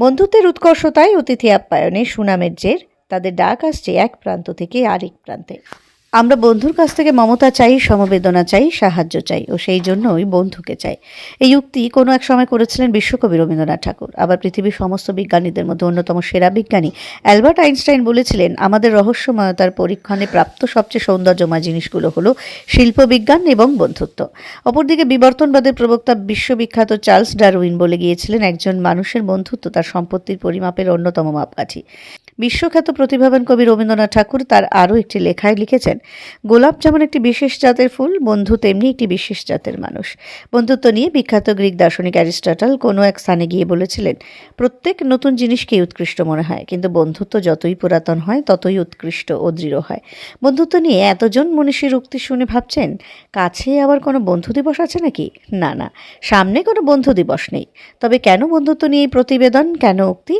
বন্ধুত্বের উৎকর্ষতায় অতিথি আপ্যায়নে সুনামের জের। তাদের ডাক আসছে এক প্রান্ত থেকে আরেক প্রান্তে। আমরা বন্ধুর কাছ থেকে মমতা চাই, সমবেদনা চাই, সাহায্য চাই ও সেই জন্যই বন্ধুকে চাই। এই উক্তি কোনো এক সময় করেছিলেন বিশ্বকবি রবীন্দ্রনাথ ঠাকুর। আবার পৃথিবীর সমস্ত বিজ্ঞানীদের মধ্যে অন্যতম সেরা বিজ্ঞানী অ্যালবার্ট আইনস্টাইন বলেছিলেন, আমাদের রহস্যময়তার পরীক্ষণে প্রাপ্ত সবচেয়ে সৌন্দর্যময় জিনিসগুলো হলো শিল্পবিজ্ঞান এবং বন্ধুত্ব। অপরদিকে বিবর্তনবাদের প্রবক্তা বিশ্ববিখ্যাত চার্লস ডারউইন বলে গিয়েছিলেন, একজন মানুষের বন্ধুত্ব তার সম্পত্তির পরিমাপের অন্যতম মাপকাঠি। বিশ্বখ্যাত প্রতিভাবান কবি রবীন্দ্রনাথ ঠাকুর তার আরও একটি লেখায় লিখেছেন, গোলাপ যেমন একটি বিশেষ জাতের ফুল, বন্ধু তেমনি একটি বিশেষ জাতের মানুষ। বন্ধুত্ব নিয়ে বিখ্যাত গ্রিক দার্শনিক অ্যারিস্টটল কোনো এক স্থানে গিয়ে বলেছিলেন, প্রত্যেক নতুন জিনিসকেই উৎকৃষ্ট মনে হয়, কিন্তু বন্ধুত্ব যতই পুরাতন হয়, ততই উৎকৃষ্ট ও দৃঢ় হয়। বন্ধুত্ব নিয়ে এতজন মনীষীর উক্তি শুনে ভাবছেন, কাছে আবার কোনো বন্ধু দিবস আছে নাকি? না না, সামনে কোনো বন্ধু দিবস নেই। তবে কেন বন্ধুত্ব নিয়ে প্রতিবেদন, কেন উক্তি?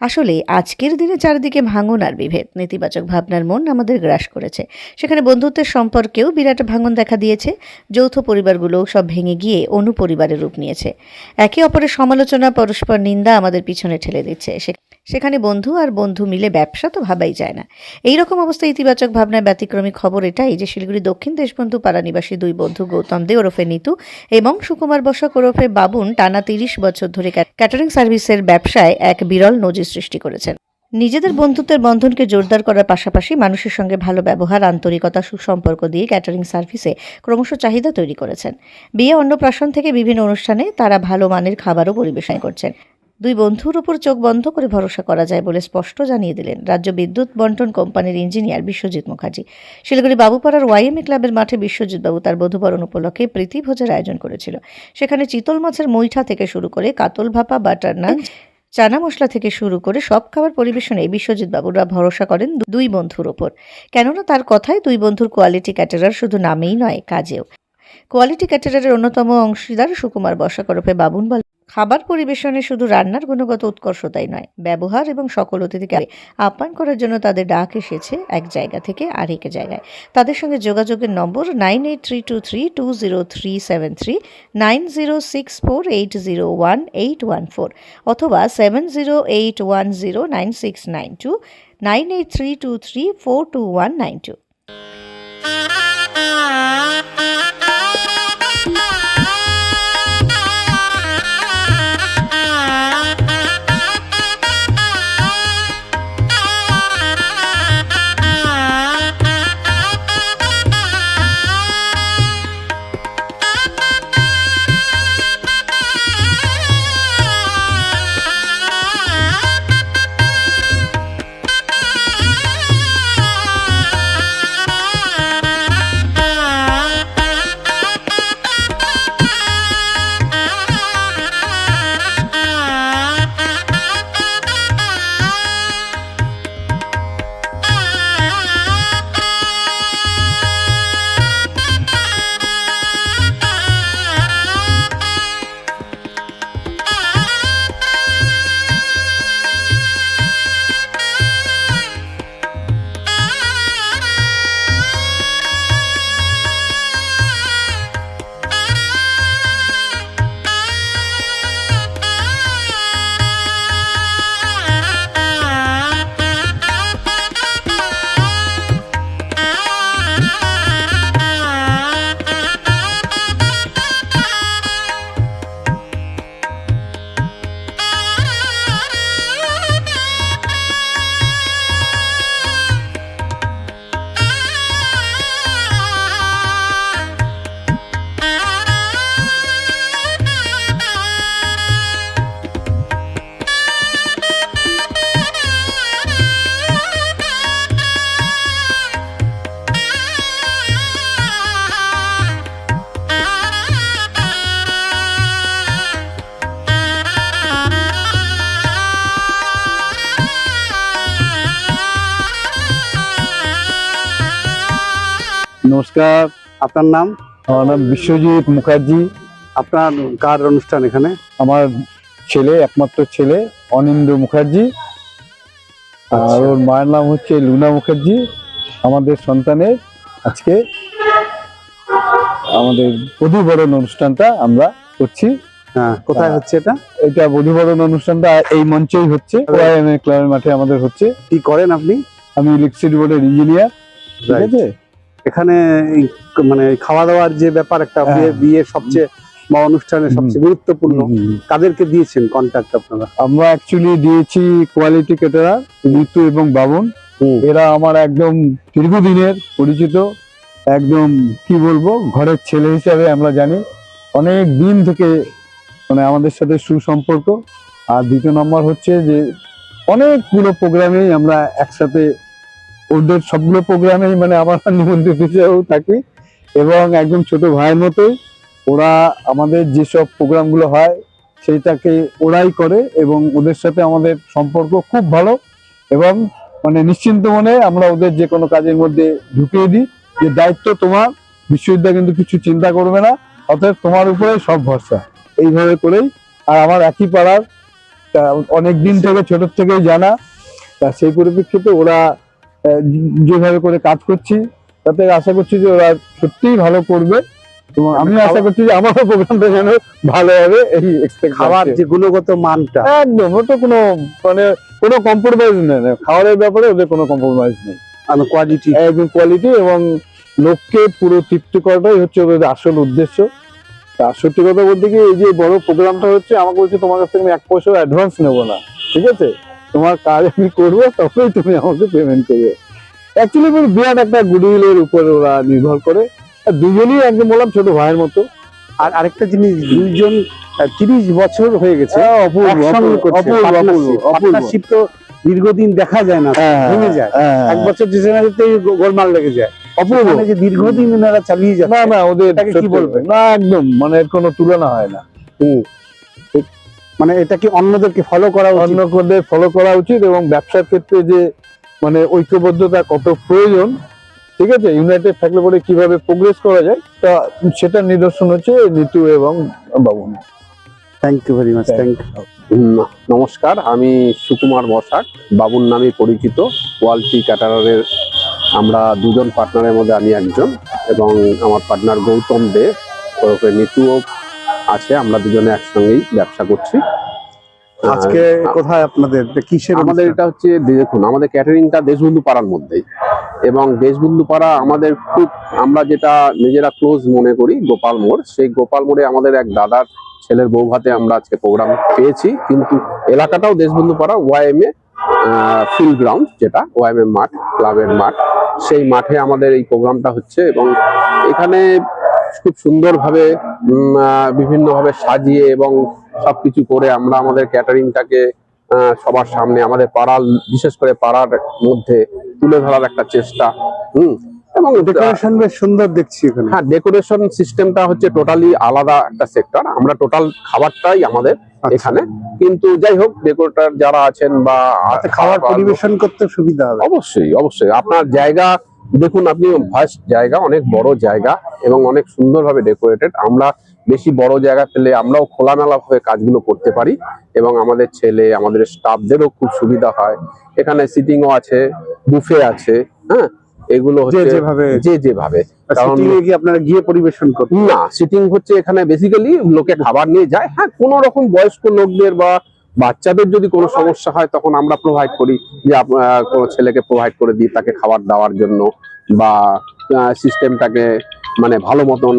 আসলে আজকের দিনে চারিদিকে ভাঙন আর বিভেদ। নেতিবাচক ভাবনার মন আমাদের গ্রাস করেছে। সেখানে বন্ধুত্বের সম্পর্কেও বিরাট ভাঙন দেখা দিয়েছে। যৌথ পরিবারগুলো সব ভেঙে গিয়ে অনুপরিবারের রূপ নিয়েছে। একে অপরের সমালোচনা, পরস্পর নিন্দা আমাদের পিছনে ঠেলে দিচ্ছে। সে- সেখানে বন্ধু আর বন্ধু মিলে ব্যবসা তো ভাবাই যায় না। এই রকম অবস্থা ইতিবাচক ভাবনায় ব্যতিক্রমী খবর এটাই যে শিলিগুড়ি দক্ষিণ দেশবন্ধু পাড়া নিবাসী দুই বন্ধু গৌতম দে ওরফে নিতু এবং সুকুমার বসাক ওরফে বাবুন টানা তিরিশ বছর ধরে ক্যা- ক্যাটারিং সার্ভিসের ব্যবসায় এক বিরল নজির সৃষ্টি করেছেন। নিজেদের বন্ধুত্বের বন্ধনকে জোরদার করার পাশাপাশি মানুষের সঙ্গে ভালো ব্যবহার, আন্তরিকতা, সুসম্পর্ক দিয়ে ক্যাটারিং সার্ভিসে ক্রমশ চাহিদা তৈরি করেছেন। বিয়ে অন্নপ্রাশন থেকে বিভিন্ন অনুষ্ঠানে তারা ভালো মানের খাবারও পরিবেশন করছেন। দুই বন্ধুর উপর চোখ বন্ধ করে ভরসা করা যায় বলে স্পষ্ট জানিয়ে দিলেন রাজ্য বিদ্যুৎ বন্টন কোম্পানির ইঞ্জিনিয়ার বিশ্বজিৎ মুখার্জি। শিলিগুড়ি বাবুপাড়ার ওয়াইএমএ ক্লাবের মাঠে বিশ্বজিৎ বাবু তার বধুবরণ উপলক্ষে প্রীতি ভোজের আয়োজন করেছিল। সেখানে চিতল মাছের মুইঠা থেকে শুরু করে কাতল ভাপা, বাটার নান, চানা মশলা থেকে শুরু করে সব খাবার পরিবেশনে বিশ্বজিৎ বাবুরা ভরসা করেন দুই বন্ধুর ওপর কেননা তার কথায় দুই বন্ধুর কোয়ালিটি ক্যাটারার শুধু নামেই নয়, কাজেও। কোয়ালিটি ক্যাটারারের অন্যতম অংশীদার সুকুমার বসা করপে বাবুন বল খাবার পরিবেশনে শুধু রান্নার গুণগত উৎকর্ষতাই নয়, ব্যবহার এবং সকল অতিথিকে আপ্যায়ন করার জন্য তাদের ডাক এসেছে এক জায়গা থেকে আরেক জায়গায়। তাদের সঙ্গে যোগাযোগের number nine eight three two three two zero three seven three, nine zero six four eight zero one eight one four অথবা seven zero eight one zero nine six nine two, nine eight three two three four two one nine two. নমস্কার আপনার নাম? আমার নাম বিশ্বজিৎ মুখার্জি। আপনার কার অনুষ্ঠান এখানে? আমার ছেলে একমাত্র ছেলে অনিন্দ্র মুখার্জি। আর আচ্ছা। ওর মায়ের নাম হচ্ছে লুনা মুখার্জি আমাদের সন্তানের আজকে আমাদের বধূবরণ অনুষ্ঠানটা আমরা করছি। হ্যাঁ কোথায় হচ্ছে এটা? এটা বধুবরণ অনুষ্ঠানটা এই মঞ্চেই হচ্ছে ক্লাবের মাঠে আমাদের হচ্ছে। কি করেন আপনি? আমি ইলেকট্রিসিটি বোর্ডের ইঞ্জিনিয়ার ঠিক আছে? এখানে মানে খাওয়া দাওয়ার যে ব্যাপার একটা হ্যাঁ। বিয়ে বিয়ের সবচেয়ে বা অনুষ্ঠানের সবচেয়ে গুরুত্বপূর্ণ কাদেরকে দিয়েছেন কন্ট্যাক্ট আপনারা? আমরা অ্যাকচুয়ালি দিয়েছি কোয়ালিটি কেটারার নিতু এবং বাবন। এরা আমার একদম দীর্ঘদিনের পরিচিত একদম কি বলব ঘরের ছেলে হিসাবে আমরা জানি। অনেক দিন থেকে মানে আমাদের সাথে সুসম্পর্ক। আর দ্বিতীয় নম্বর হচ্ছে যে অনেকগুলো প্রোগ্রামেই আমরা একসাথে ওদের সবগুলো প্রোগ্রামেই মানে আমার নিমন্ত্রিত হিসেবেও থাকি। এবং একদম ছোট ভাইয়ের মতোই ওরা আমাদের যেসব প্রোগ্রামগুলো হয় সেইটাকে ওরাই করে এবং ওদের সাথে আমাদের সম্পর্ক খুব ভালো এবং মানে নিশ্চিন্ত মনে আমরা ওদের যে কোনো কাজের মধ্যে ঢুকিয়ে দিই। যে দায়িত্ব তোমার বিশ্ববিদ্যালয় কিন্তু কিছু চিন্তা করবে না, অতএব তোমার উপরে সব ভরসা। এইভাবে করেই আর আমার একই পাড়ার অনেক দিন থেকে, ছোট থেকেই জানা, তা সেই পরিপ্রেক্ষিতে ওরা যেভাবে করে কাজ করছি তাতে আশা করছি যে ওরা সত্যিই ভালো করবে এবং আমি আশা করছি যে আমারও প্রোগ্রামটা যেন ভালো হবে এই খাবার যে গুণগত মানটা। একদম ওটা কোনো মানে কোনো কম্প্রোমাইজ নেই না। খাবারের ব্যাপারে ওদের কোনো কম্প্রোমাইজ নেই। কোয়ালিটি একদম কোয়ালিটি এবং লোককে পুরো তৃপ্তি করাটাই হচ্ছে ওদের আসল উদ্দেশ্য। তা সত্যি কথা বলতে কি এই যে বড় প্রোগ্রামটা হচ্ছে আমাকে বলছে তোমার কাছ থেকে আমি এক পয়সা অ্যাডভান্স নেব না ঠিক আছে? তোমার কাজ আমি করব তবেই তুমি আমাকে পেমেন্ট করবে। অ্যাকচুয়ালি বিরাট একটা গুডউইলের উপর ওরা নির্ভর করে। আর দুজনই একদম বললাম ছোট ভাইয়ের মতো। আর আরেকটা জিনিস দুইজন তিরিশ বছর হয়ে গেছে। হ্যাঁ, তো দীর্ঘদিন দেখা যায় না হ্যাঁ, ভেঙে যায়। হ্যাঁ, এক বছর যে যেতেই গোলমাল লেগে যায়। অপূর্ব। যে দীর্ঘদিন এনারা চালিয়ে না যাচ্ছে না ওদের কি বলবে? না একদম মানে এর কোনো তুলনা হয় না। হুম। মানে এটা কি অন্যদেরকে ফলো করা উচিত? অন্য কোদের ফলো করা উচিত এবং ব্যবসার ক্ষেত্রে যে মানে ঐক্যবদ্ধতা কত প্রয়োজন ঠিক আছে? ইউনাইটেড থাকলে পরে কীভাবে প্রোগ্রেস করা যায় তা সেটার নিদর্শন হচ্ছে নিতু এবং Babun. Thank you very much thank নমস্কার আমি সুকুমার বসাক বাবুন নামে পরিচিত ওয়ালটি ক্যাটারারের আমরা দুজন পার্টনারের মধ্যে আমি একজন এবং আমার পার্টনার গৌতম দে নিতুও আছে আমরা দুজনে একসঙ্গেই ব্যবসা করছি। আজকে কোথায় আপনাদের? কিসের আমাদের এটা হচ্ছে দেখুন আমাদের ক্যাটারিংটা দেশবন্ধু পাড়ার মধ্যেই। এবং দেশবন্ধু পাড়া আমাদের খুব আমরা যেটা নিজেরা ক্লোজ মনে করি গোপাল মোড় সেই গোপাল মোড়ে আমাদের এক দাদার ছেলের বউ বৌভাতে আমরা আজকে প্রোগ্রাম পেয়েছি। কিন্তু এলাকাটাও দেশবন্ধু পাড়া Y M A field ground যেটা ওয়াইএম এ মাঠ ক্লাবের মাঠ। সেই মাঠে আমাদের এই প্রোগ্রামটা হচ্ছে এবং এখানে খুব সুন্দরভাবে বিভিন্নভাবে সাজিয়ে এবং সবকিছু করে আমরা আমাদের ক্যাটারিংটাকে সবার সামনে আমাদের পাড়ার বিশেষ করে পাড়ার মধ্যে তুলে ধরার একটা চেষ্টা হুম? এবং ডেকোরেশন বেশ সুন্দর দেখছি এখানে। হ্যাঁ ডেকোরেশন সিস্টেমটা হচ্ছে টোটালি আলাদা একটা সেক্টর আমরা টোটাল খাবারটাই আমাদের আচ্ছা। এখানে কিন্তু যাই হোক ডেকোরেটর যারা আছেন বা তাতে খাবার পরিবেশন করতে সুবিধা হবে। অবশ্যই অবশ্যই। আপনার জায়গা দেখুন আপনি ভাস্ট জায়গা অনেক বড় জায়গা এবং অনেক সুন্দরভাবে ডেকোরেটেড আমরা বেশি বড় জায়গা পেলে আমরাও খোলামেলা ভাবে কাজগুলো করতে পারি এবং আমাদের ছেলে আমাদের স্টাফদেরও খুব সুবিধা হয়। এখানে সিটিংও আছে বুফে আছে হ্যাঁ? এগুলো হচ্ছে যেভাবে। যে যেভাবে। কারণ- কি আপনারা গিয়ে পরিবেশন না সিটিং হচ্ছে এখানে বেসিক্যালি লোকে খাবার নিয়ে যায়। হ্যাঁ কোন রকম বয়স্ক লোকদের বা বাচ্চাদের যদি কোনো সমস্যা হয় তখন আমরা প্রোভাইড করি যে কোনো ছেলেকে প্রোভাইড করে দিই তাকে খাবার দেওয়ার জন্য বা সিস্টেমটাকে মানে ভালো মতন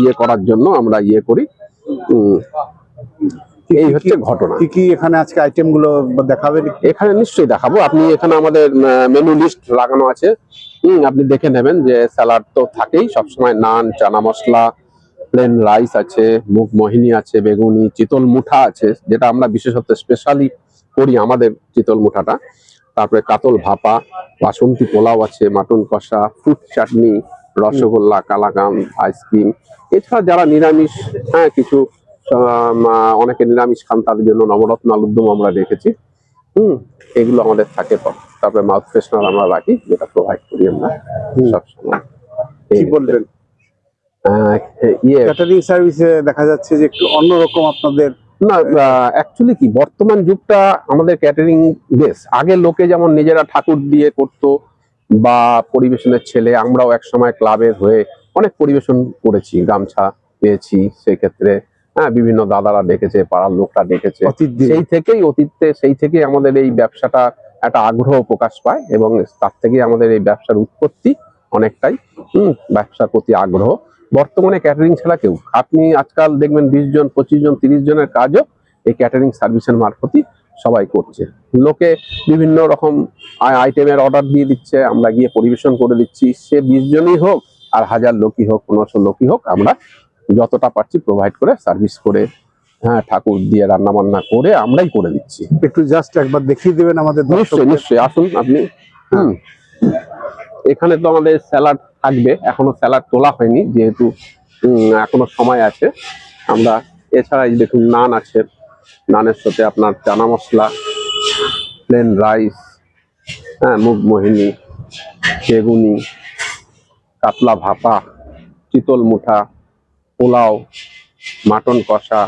ইয়ে করার জন্য আমরা ইয়ে করি। এই হচ্ছে ঘটনা। কি কি এখানে আজকে আইটেমগুলো দেখাবেন? এখানে নিশ্চয়ই দেখাবো। আপনি এখানে আমাদের মেনু লিস্ট লাগানো আছে। আপনি দেখে নেবেন যে স্যালাড তো থাকেই। সবসময় নান চানা মশলা প্লেন রাইস আছে মুগ মোহিনী আছে বেগুনি চিতল মুঠা আছে যেটা আমরা বিশেষত স্পেশালি করি আমাদের চিতল মুঠাটা। তারপরে কাতল ভাপা বাসন্তী পোলাও আছে মাটন কষা ফ্রুট চাটনি রসগোল্লা কালাকাম আইসক্রিম এছাড়া যারা নিরামিষ হ্যাঁ কিছু অনেকে নিরামিষ খান তাদের জন্য নবরত্ন আলুরদম আমরা রেখেছি। হুম এগুলো আমাদের থাকে। তারপরে মাউথ ফ্রেশনার আমরা রাখি যেটা প্রোভাইড করি আমরা সবসময়। কি এই- বলবেন ক্যাটারিং সার্ভিসে দেখা যাচ্ছে যে একটু অন্যরকম আপনাদের না অ্যাকচুয়ালি কি বর্তমান যুগটা আমাদের ক্যাটারিং বেশ। আগে লোকে যেমন নিজেরা ঠাকুর দিয়ে করতো বা পরিবেশনের ছেলে আমরাও এক সময় ক্লাবের হয়ে অনেক পরিবেশন করেছি গামছা পেয়েছি সেক্ষেত্রে। হ্যাঁ বিভিন্ন দাদারা ডেকেছে পাড়ার লোকরা ডেকেছে। সেই থেকেই অতীতে সেই থেকেই আমাদের এই ব্যবসাটা একটা আগ্রহ প্রকাশ পায় এবং তার থেকেই আমাদের এই ব্যবসার উৎপত্তি অনেকটাই হম ব্যবসার প্রতি আগ্রহ। বর্তমানে ক্যাটারিং ছাড়া কেউ। আপনি আজকাল দেখবেন বিশ জন পঁচিশ জন তিরিশ জনের কাজও এই ক্যাটারিং সার্ভিসের মারফতই সবাই করছে। লোকে বিভিন্ন রকম আইটেমের অর্ডার দিয়ে দিচ্ছে আমরা গিয়ে পরিবেশন করে দিচ্ছি। সে বিশ জনই হোক আর হাজার লোকই হোক পনেরোশো লোকই হোক আমরা যতটা পারছি প্রোভাইড করে সার্ভিস করে হ্যাঁ ঠাকুর দিয়ে রান্না বান্না করে আমরাই করে দিচ্ছি। একটু জাস্ট একবার দেখিয়ে দেবেন আমাদের নিশ্চয়ই। নিশ্চয়ই আসুন আপনি। হুম। এখানে তো আমাদের স্যালাড থাকবে। এখনও স্যালাড তোলা হয়নি, যেহেতু এখনও সময় আছে। আমরা, এছাড়া দেখুন, নান আছে। নানের সাথে আপনার চানা মশলা প্লেন রাইস হ্যাঁ মুগ মোহিনী, বেগুনি, কাতলা ভাপা, চিতল মুঠা, পোলাও, মাটন কষা,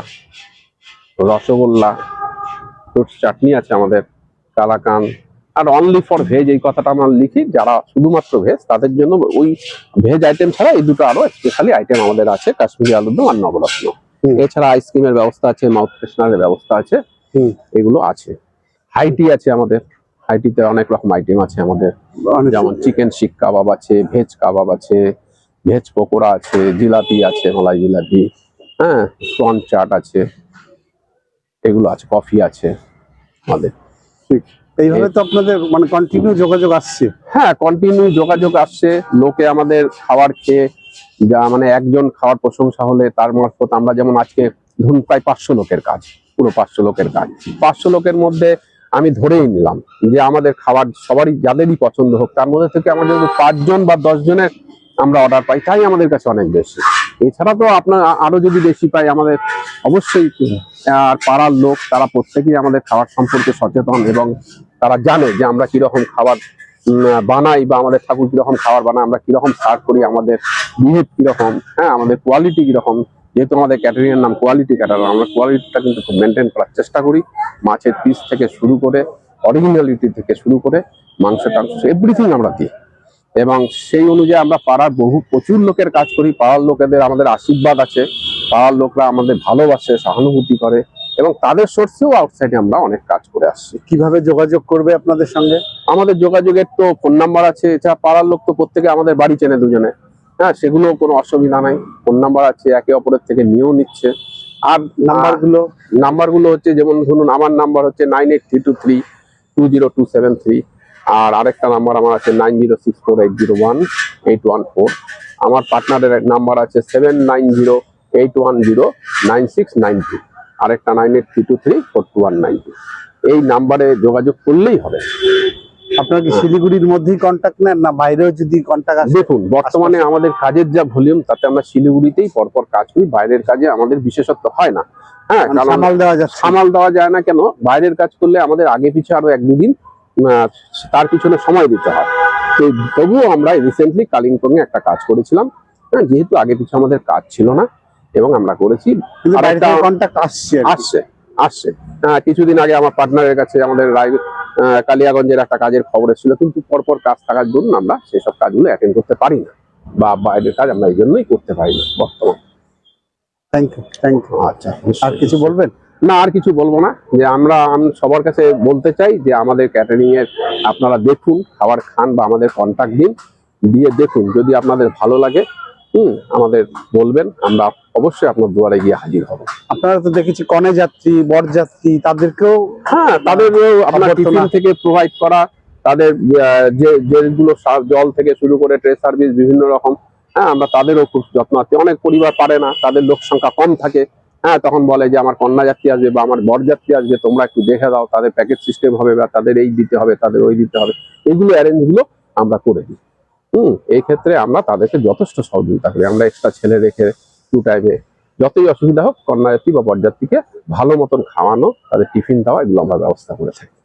রসগোল্লা ফ্রুটস চাটনি আছে আমাদের কালাকান আর অনলি ফর ভেজ এই কথাটা আমরা লিখি যারা শুধুমাত্র ভেজ তাদের জন্য ওই ভেজ আইটেম ছাড়া এই দুটো আরও স্পেশালি আইটেম আমাদের আছে কাশ্মীরি আলুদম আর নবরত্ন। এছাড়া আইসক্রিমের ব্যবস্থা আছে মাউথ ফ্রেশনারের ব্যবস্থা আছে। এগুলো আছে। হাইটি আছে আমাদের। হাইটিতে অনেক রকম আইটেম আছে আমাদের। যেমন চিকেন শিক কাবাব আছে ভেজ কাবাব আছে ভেজ পকোড়া আছে জিলাপি আছে মালাই জিলাপি হ্যাঁ প্রন চাট আছে এগুলো আছে কফি আছে আমাদের। এইভাবে তো আপনাদের মানে কন্টিনিউ যোগাযোগ আসছে। হ্যাঁ কন্টিনিউ যোগাযোগ আসছে। লোকে আমাদের খাবার খেয়ে যা মানে একজন খাওয়ার প্রশংসা হলে তার মারফত আমরা যেমন আজকে ধরুন প্রায় পাঁচশো লোকের কাজ পুরো পাঁচশো লোকের কাজ। পাঁচশো লোকের মধ্যে আমি ধরেই নিলাম যে আমাদের খাবার সবারই যাদেরই পছন্দ হোক তার মধ্যে থেকে আমাদের পাঁচজন বা দশ জনের আমরা অর্ডার পাই তাই আমাদের কাছে অনেক বেশি। এছাড়া তো আপনার আ- আরও যদি বেশি পাই আমাদের অবশ্যই আর পাড়ার লোক তারা প্রত্যেকেই আমাদের খাবার সম্পর্কে সচেতন এবং তারা জানে যে আমরা কীরকম খাবার বানাই বা আমাদের ঠাকুর কীরকম খাবার বানাই আমরা কীরকম সার্ভ করি, আমাদের বিহেভ কীরকম হ্যাঁ আমাদের কোয়ালিটি কীরকম। যেহেতু আমাদের ক্যাটারিং এর নাম কোয়ালিটি ক্যাটারার আমরা কোয়ালিটিটা কিন্তু খুব মেনটেন করার চেষ্টা করি। মাছের পিস থেকে শুরু করে অরিজিনালিটি থেকে শুরু করে মাংস টাংস এভরিথিং আমরা দিই। এবং সেই অনুযায়ী আমরা পাড়ার বহু, প্রচুর লোকের কাজ করি। পাড়ার লোকেদের আমাদের আশীর্বাদ আছে। পাড়ার লোকরা আমাদের ভালোবাসে, সহানুভূতি করে। এবং তাদের সোর্সেও আউটসাইডে আমরা অনেক কাজ করে আসছি। কীভাবে যোগাযোগ করবে আপনাদের সঙ্গে? আমাদের যোগাযোগের তো ফোন নাম্বার আছে এছাড়া পাড়ার লোক তো প্রত্যেকে আমাদের বাড়ি চেনে দুজনে। হ্যাঁ সেগুলো কোনো অসুবিধা নাই। ফোন নাম্বার আছে একে অপরের থেকে নিয়েও নিচ্ছে। আর নাম্বারগুলো নাম্বারগুলো হচ্ছে যেমন ধরুন আমার নাম্বার হচ্ছে nine eight three two three two zero two seven three আর আরেকটা নাম্বার আমার আছে nine zero six four eight zero one eight one four আমার পার্টনারের নাম্বার আছে seven nine zero eight one zero nine six nine two আরেকটা nine eight three two three four two one nine two এই নাম্বারে যোগাযোগ করলেই হবে। আপনারা কি শিলিগুড়ির মধ্যেই কন্ট্যাক্ট নেন না বাইরেও যদি কন্ট্যাক্ট আসে? দেখুন বর্তমানে আমাদের কাজের যা ভলিউম তাতে আমরা শিলিগুড়িতেই পরপর কাজ করি বাইরের কাজে আমাদের বিশেষত্ব হয় না। হ্যাঁ মানে সামাল দেওয়া যাচ্ছে। সামাল দেওয়া যায় না কেন? বাইরের কাজ করলে আমাদের আগে পিছে আরও এক দুদিন তার পিছনে সময় দিতে হয়। তো তবুও আমরা রিসেন্টলি কালিম্পং এ একটা কাজ করেছিলাম। হ্যাঁ, যেহেতু আগে পিছে আমাদের কাজ ছিল না এবং আমরা করেছি। আসছে আসছে কিছুদিন আগে আমার পার্টনারের কাছে আমাদের রায় কালিয়াগঞ্জের একটা কাজের খবর ছিল কিন্তু পরপর কাজ থাকার জন্য আমরা সেসব কাজগুলো অ্যাটেন্ড করতে পারি না। বা বাইরের কাজ আমরা এই জন্যই করতে পারি না বর্তমান। থ্যাংক ইউ থ্যাংক ইউ আচ্ছা আর কিছু বলবেন? না আর কিছু বলব না। যে আমরা আমি সবার কাছে বলতে চাই যে আমাদের ক্যাটারিং এর আপনারা দেখুন খাবার খান বা আমাদের কন্ট্যাক্ট দিন দিয়ে দেখুন যদি আপনাদের ভালো লাগে হুম আমাদের বলবেন আমরা অবশ্যই আপনার দুয়ারে গিয়ে হাজির হব। আপনারা তো দেখেছি কনে যাত্রী বর যাত্রী তাদেরকেও হ্যাঁ তাদের আপনার টিফিন থেকে প্রোভাইড করা তাদের যে যেগুলো জল থেকে শুরু করে ট্রে সার্ভিস বিভিন্ন রকম হ্যাঁ আমরা তাদেরও খুব যত্ন আছি। অনেক পরিবার পারে না তাদের লোক সংখ্যা কম থাকে হ্যাঁ তখন বলে যে আমার কন্যা যাত্রী আসবে বা আমার বর যাত্রী আসবে তোমরা একটু দেখে দাও তাদের প্যাকেজ সিস্টেম হবে বা তাদের এই দিতে হবে তাদের ওই দিতে হবে। এগুলো অ্যারেঞ্জগুলো আমরা করে দিই। হুম এই ক্ষেত্রে আমরা তাদেরকে যথেষ্ট সহযোগিতা করি। আমরা এক্সট্রা ছেলে রেখে টু টাইমে যতই অসুবিধা হোক কন্যায়াত্রী বা বরযাত্রীকে ভালো মতন খাওয়ানো, তাদের টিফিন দেওয়া, এগুলো আমরা ব্যবস্থা করে থাকি।